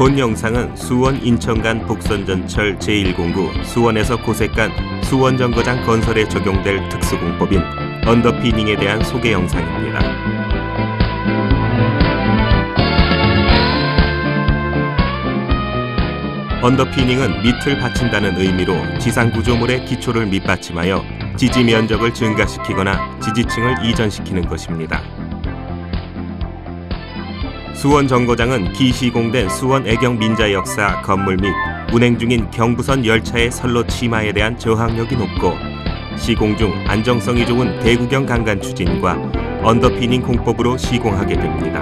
본 영상은 수원 인천 간 복선전철 제1공구 수원에서 고색 간 수원 정거장 건설에 적용될 특수공법인 언더피닝에 대한 소개 영상입니다. 언더피닝은 밑을 받친다는 의미로 지상 구조물의 기초를 밑받침하여 지지 면적을 증가시키거나 지지층을 이전시키는 것입니다. 수원 정거장은 기시공된 수원 애경 민자 역사 건물 및 운행 중인 경부선 열차의 선로 침하에 대한 저항력이 높고 시공 중 안정성이 좋은 대구경 강간 추진과 언더피닝 공법으로 시공하게 됩니다.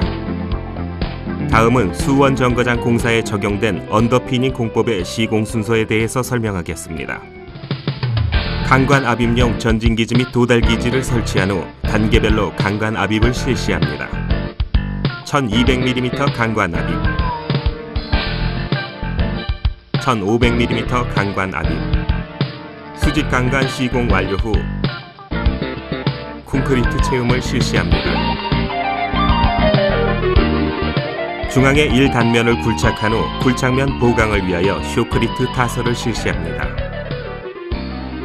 다음은 수원 정거장 공사에 적용된 언더피닝 공법의 시공 순서에 대해서 설명하겠습니다. 강관 압입용 전진기지 및 도달기지를 설치한 후 단계별로 강관 압입을 실시합니다. 1200mm 강관 압입 1500mm 강관 압입 수직 강관 시공 완료 후 콘크리트 채움을 실시합니다. 중앙의 1단면을 굴착한 후 굴착면 보강을 위하여 쇼크리트 타설을 실시합니다.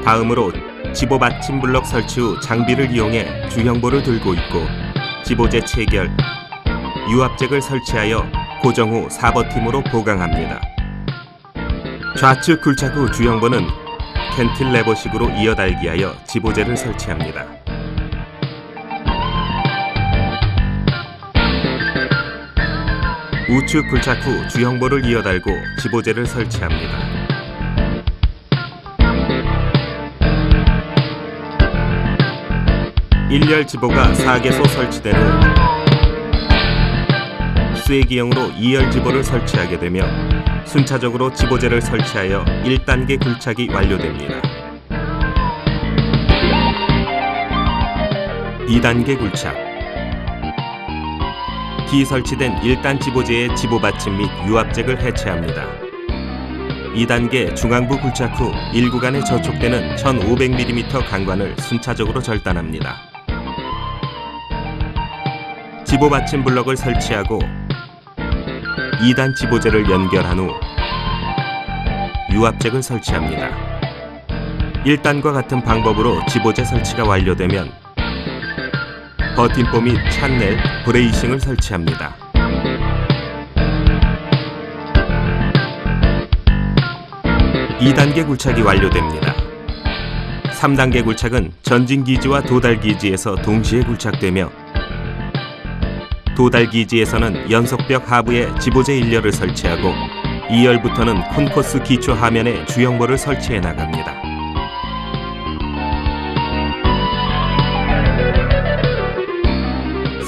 다음으로 지보 받침 블럭 설치 후 장비를 이용해 주형보를 들고 있고 지보재 체결, 유압잭을 설치하여 고정 후 4버팀으로 보강합니다. 좌측 굴착 후 주형보는 캔틸레버식으로 이어달기하여 지보재를 설치합니다. 우측 굴착 후 주형보를 이어달고 지보재를 설치합니다. 일열 지보가 4개소 설치된 후 쐐기형으로 2열 지보를 설치하게 되며 순차적으로 지보재를 설치하여 1단계 굴착이 완료됩니다. 2단계 굴착 기 설치된 1단 지보재의 지보 받침 및 유압잭을 해체합니다. 2단계 중앙부 굴착 후 1구간에 저촉되는 1500mm 강관을 순차적으로 절단합니다. 지보 받침 블럭을 설치하고 2단 지보재를 연결한 후 유압잭을 설치합니다. 1단과 같은 방법으로 지보재 설치가 완료되면 버팀포 및 찬넬, 브레이싱을 설치합니다. 이단계 굴착이 완료됩니다. 3단계 굴착은 전진기지와 도달기지에서 동시에 굴착되며 도달 기지에서는 연속벽 하부에 지보재 1열을 설치하고 2열부터는 콘코스 기초 하면에 주형보를 설치해 나갑니다.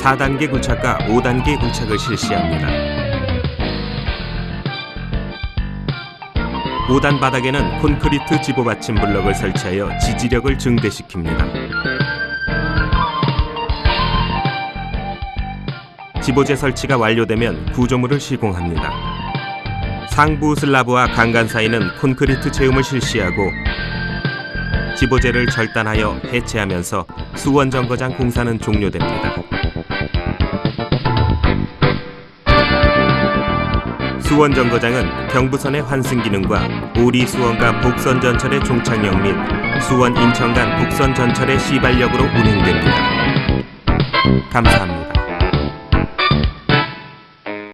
4단계 굴착과 5단계 굴착을 실시합니다. 5단 바닥에는 콘크리트 지보 받침 블럭을 설치하여 지지력을 증대시킵니다. 지보재 설치가 완료되면 구조물을 시공합니다. 상부 슬라브와 강간 사이는 콘크리트 채움을 실시하고 지보재를 절단하여 해체하면서 수원 정거장 공사는 종료됩니다. 수원 정거장은 경부선의 환승 기능과 오리 수원간 복선 전철의 종착역 및 수원 인천 간 복선 전철의 시발역으로 운행됩니다. 감사합니다.